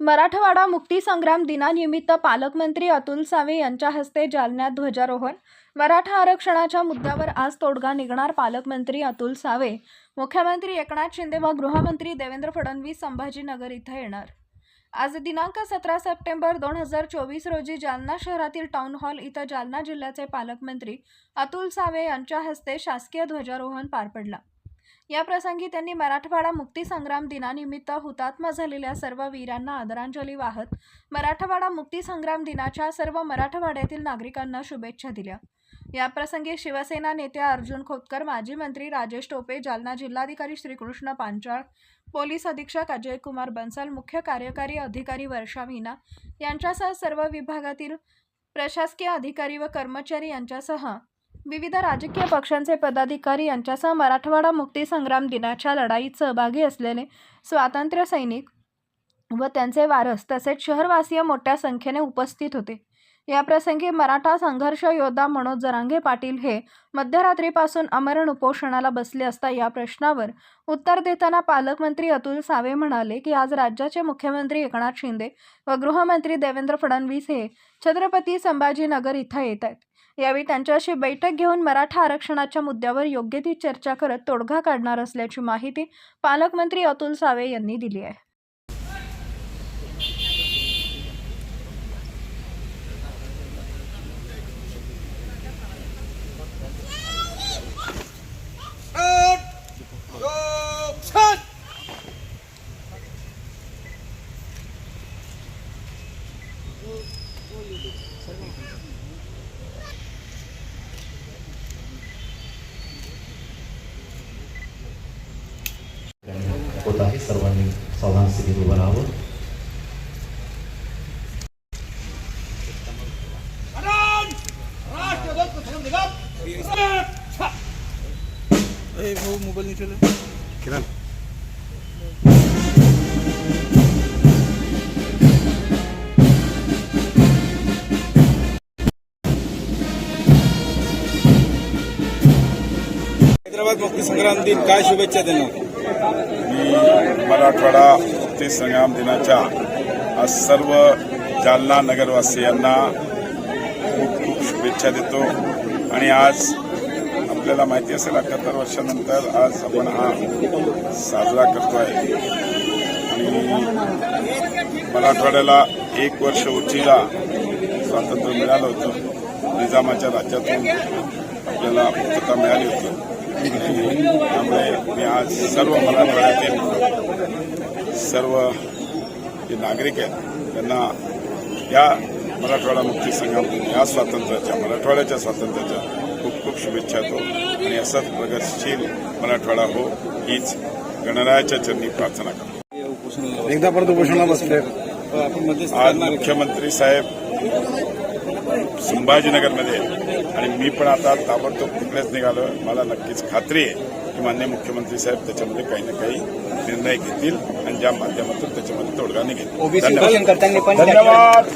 मराठवाडा मुक्तीसंग्राम दिनानिमित्त पालकमंत्री अतुल सावे यांच्या हस्ते जालन्यात ध्वजारोहण. मराठा आरक्षणाच्या मुद्द्यावर आज तोडगा निघणार पालकमंत्री अतुल सावे. मुख्यमंत्री एकनाथ शिंदे व गृहमंत्री देवेंद्र फडणवीस संभाजीनगर इथं येणार. आज दिनांक सतरा सप्टेंबर दोन हजार चोवीस रोजी जालना शहरातील टाउन हॉल इथं जालना जिल्ह्याचे पालकमंत्री अतुल सावे यांच्या हस्ते शासकीय ध्वजारोहण पार पडला. या प्रसंगी त्यांनी मराठवाडा मुक्तीसंग्राम दिनानिमित्त हुतात्मा झालेल्या सर्व वीरांना आदरांजली वाहत मराठवाडा मुक्तीसंग्राम दिनाच्या सर्व मराठवाड्यातील नागरिकांना शुभेच्छा दिल्या. या प्रसंगी शिवसेना नेते अर्जुन खोतकर माजी मंत्री राजेश टोपे जालना जिल्हाधिकारी श्रीकृष्ण पांचाळ पोलीस अधीक्षक अजय कुमार बन्सल मुख्य कार्यकारी अधिकारी वर्षा मीना यांच्यासह सर्व विभागातील प्रशासकीय अधिकारी व कर्मचारी यांच्यासह विविध राजकीय पक्षांचे पदाधिकारी यांच्यासह मराठवाडा मुक्तीसंग्राम दिनाच्या लढाईत सहभागी असलेले स्वातंत्र्य सैनिक व त्यांचे वारस तसेच शहरवासीय मोठ्या संख्येने उपस्थित होते. या प्रसंगी मराठा संघर्ष योद्धा मनोज जरांगे पाटील हे मध्यरात्रीपासून अमरण उपोषणाला बसले असता या प्रश्नावर उत्तर देताना पालकमंत्री अतुल सावे म्हणाले की आज राज्याचे मुख्यमंत्री एकनाथ शिंदे व गृहमंत्री देवेंद्र फडणवीस हे छत्रपती संभाजीनगर इथं येत आहेत. यावेळी त्यांच्याशी बैठक घेऊन मराठा आरक्षणाच्या मुद्द्यावर योग्य ती चर्चा करत तोडगा काढणार असल्याची माहिती पालकमंत्री अतुल सावे यांनी दिली आहे. होत आहे सर्वांनी सावधान स्थितीत उभं राहावं मोबाईल नीचे ले। हैदराबाद मुक्ति संग्राम दिन काय शुभेच्छा देणार? मी मराठवाडा मुक्ती संग्राम दिनाच्या आज सर्व जालना नगरवासियांना खूप खूप शुभेच्छा देतो. आणि आज आपल्याला माहिती असेल अठ्याहत्तर वर्षानंतर आज आपण हा साजरा करतोय. आणि मराठवाड्याला एक वर्ष उशिरा स्वातंत्र्य मिळालं होतं. निजामाच्या राज्यातून आपल्याला मुक्तता मिळाली होती. त्यामुळे मी आज सर्व मराठवाड्यातील सर्व जे नागरिक आहेत त्यांना या मराठवाडा मुक्ती संग्राम दिन, या स्वातंत्र्याच्या मराठवाड्याच्या स्वातंत्र्याच्या खूप खूप शुभेच्छा देतो आणि असंच प्रगतशील मराठवाडा हो हीच गणरायाच्या चरणी प्रार्थना करतो एकदा परत उपोषणाला बसले आज. मुख्यमंत्री साहेब संभाजीनगरमध्ये. आणि मी पण आता ताबडतोब तिकडेच निघालो मला नक्कीच खात्री आहे की मान्य मुख्यमंत्री साहेब त्याच्यामध्ये काही ना काही निर्णय घेतील आणि ज्या माध्यमातून त्याच्यामध्ये तोडगा निघेल ओबीसी धन्यवाद.